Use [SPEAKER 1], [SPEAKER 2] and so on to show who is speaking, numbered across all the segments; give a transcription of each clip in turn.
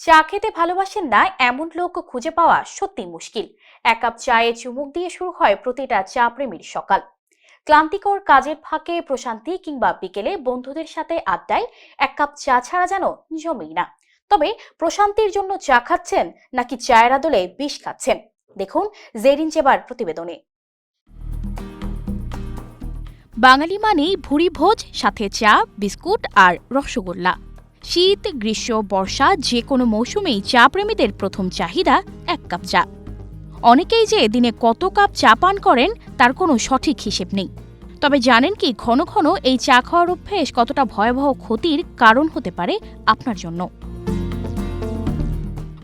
[SPEAKER 1] চা খেতে ভালোবাসেন না এমন লোক খুঁজে পাওয়া সত্যি মুশকিল। এক কাপ চায়ে চুমুক দিয়ে শুরু হয় প্রতিটা চা প্রেমীর সকাল। ক্লান্তিকর কাজের ফাঁকে প্রশান্তি কিংবা বিকেলে বন্ধুদের সাথে আড্ডায় এক কাপ চা ছাড়া যেন জমেই না। তবে প্রশান্তির জন্য চা খাচ্ছেন নাকি চায়ের আদলে বিষ খাচ্ছেন? দেখুন জেরিন চেবার প্রতিবেদনে।
[SPEAKER 2] বাঙালি মানেই ভুরি ভোজ, সাথে চা, বিস্কুট আর রসগোল্লা। শীত, গ্রীষ্ম, বর্ষা যে কোনো মৌসুমেই চা প্রেমীদের প্রথম চাহিদা এক কাপ চা। অনেকেই যে দিনে কত কাপ চা পান করেন, তার কোনো সঠিক হিসেব নেই। তবে জানেন কি, ঘন ঘন এই চা খাওয়ার অভ্যেস কতটা ভয়াবহ ক্ষতির কারণ হতে পারে আপনার জন্য।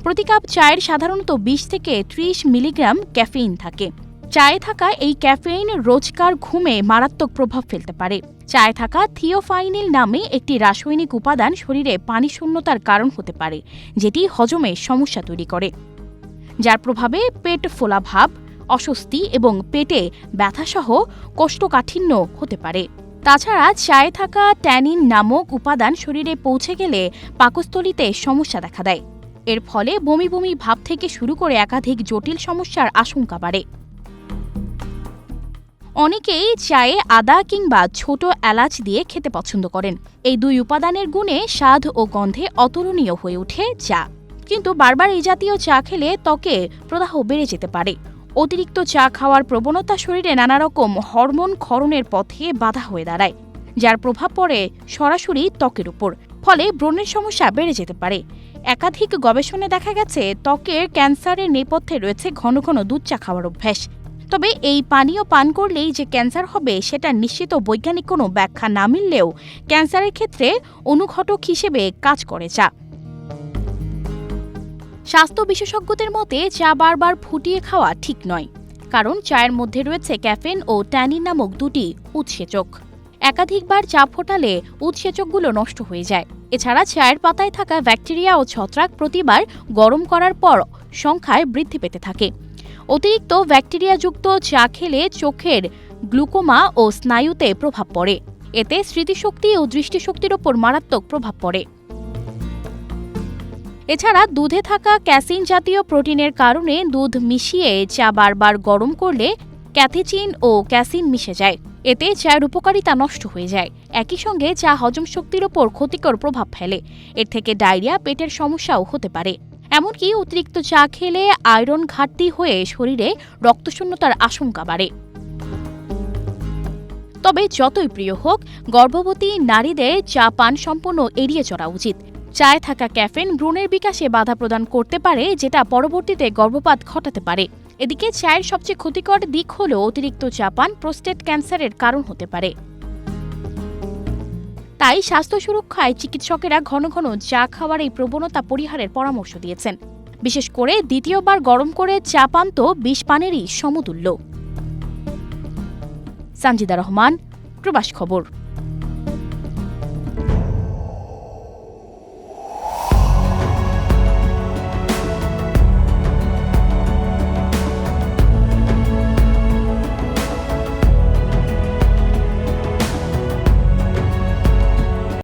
[SPEAKER 2] প্রতি কাপ চায়ের সাধারণত বিশ থেকে ত্রিশ মিলিগ্রাম ক্যাফেইন থাকে। চায়ে থাকা এই ক্যাফেইন রোজকার ঘুমে মারাত্মক প্রভাব ফেলতে পারে। চায়ে থাকা থিওফাইনিল নামে একটি রাসায়নিক উপাদান শরীরে পানি শূন্যতার কারণ হতে পারে, যেটি হজমে সমস্যা তৈরি করে। যার প্রভাবে পেট ফোলাভাব অস্বস্তি এবং পেটে ব্যথাসহ কোষ্ঠকাঠিন্য হতে পারে। তাছাড়া চায়ে থাকা ট্যানিন নামক উপাদান শরীরে পৌঁছে গেলে পাকস্থলিতে সমস্যা দেখা দেয়। এর ফলে বমি বমি ভাব থেকে শুরু করে একাধিক জটিল সমস্যার আশঙ্কা বাড়ে। অনেকেই চায়ে আদা কিংবা ছোট এলাচ দিয়ে খেতে পছন্দ করেন। এই দুই উপাদানের গুণে স্বাদ ও গন্ধে অতুলনীয় হয়ে ওঠে চা। কিন্তু বারবার এই জাতীয় চা খেলে ত্বকে প্রদাহ বেড়ে যেতে পারে। অতিরিক্ত চা খাওয়ার প্রবণতা শরীরে নানা রকম হরমোন ক্ষরণের পথে বাধা হয়ে দাঁড়ায়, যার প্রভাব পড়ে সরাসরি ত্বকের উপর। ফলে ব্রণের সমস্যা বেড়ে যেতে পারে। একাধিক গবেষণায় দেখা গেছে, ত্বকের ক্যান্সারের নেপথ্যে রয়েছে ঘন ঘন দুধ চা খাওয়ার অভ্যাস। তবে এই পানীয় পান করলেই যে ক্যান্সার হবে, সেটা নিশ্চিত বৈজ্ঞানিক কোনো ব্যাখ্যা না মিললেও ক্যান্সারের ক্ষেত্রে অনুঘটক হিসেবে কাজ করে চা। স্বাস্থ্য বিশেষজ্ঞদের মতে, চা বারবার ফুটিয়ে খাওয়া ঠিক নয়, কারণ চায়ের মধ্যে রয়েছে ক্যাফেন ও ট্যানিন নামক দুটি উৎসেচক। একাধিকবার চা ফোটালে উৎসেচকগুলো নষ্ট হয়ে যায়। এছাড়া চায়ের পাতায় থাকা ব্যাকটেরিয়া ও ছত্রাক প্রতিবার গরম করার পর সংখ্যায় বৃদ্ধি পেতে থাকে। অতিরিক্ত ব্যাকটেরিয়াযুক্ত চা খেলে চোখের গ্লুকোমা ও স্নায়ুতে প্রভাব পড়ে। এতে স্মৃতিশক্তি ও দৃষ্টিশক্তির ওপর মারাত্মক প্রভাব পড়ে। এছাড়া দুধে থাকা ক্যাসিন জাতীয় প্রোটিনের কারণে দুধ মিশিয়ে চা বারবার গরম করলে ক্যাথেচিন ও ক্যাসিন মিশে যায়। এতে চায়ের উপকারিতা নষ্ট হয়ে যায়। একই সঙ্গে চা হজম শক্তির ওপর ক্ষতিকর প্রভাব ফেলে। এর থেকে ডায়রিয়া, পেটের সমস্যাও হতে পারে। এমনকি অতিরিক্ত চা খেলে আয়রন ঘাটতি হয়ে শরীরে রক্তশূন্যতার আশঙ্কা বাড়ে। তবে যতই প্রিয় হোক, গর্ভবতী নারীদের চা পান সম্পূর্ণ এড়িয়ে চলা উচিত। চায়ে থাকা ক্যাফেন ভ্রূণের বিকাশে বাধা প্রদান করতে পারে, যেটা পরবর্তীতে গর্ভপাত ঘটাতে পারে। এদিকে চায়ের সবচেয়ে ক্ষতিকর দিক হল অতিরিক্ত চা পান, প্রোস্টেট ক্যান্সারের কারণ হতে পারে। তাই স্বাস্থ্য সুরক্ষায় চিকিৎসকেরা ঘন ঘন চা খাওয়ার এই প্রবণতা পরিহারের পরামর্শ দিয়েছেন। বিশেষ করে দ্বিতীয়বার গরম করে চা পান তো বিষ পানেরই সমতুল্য। সঞ্জিদা রহমান, প্রবাস খবর।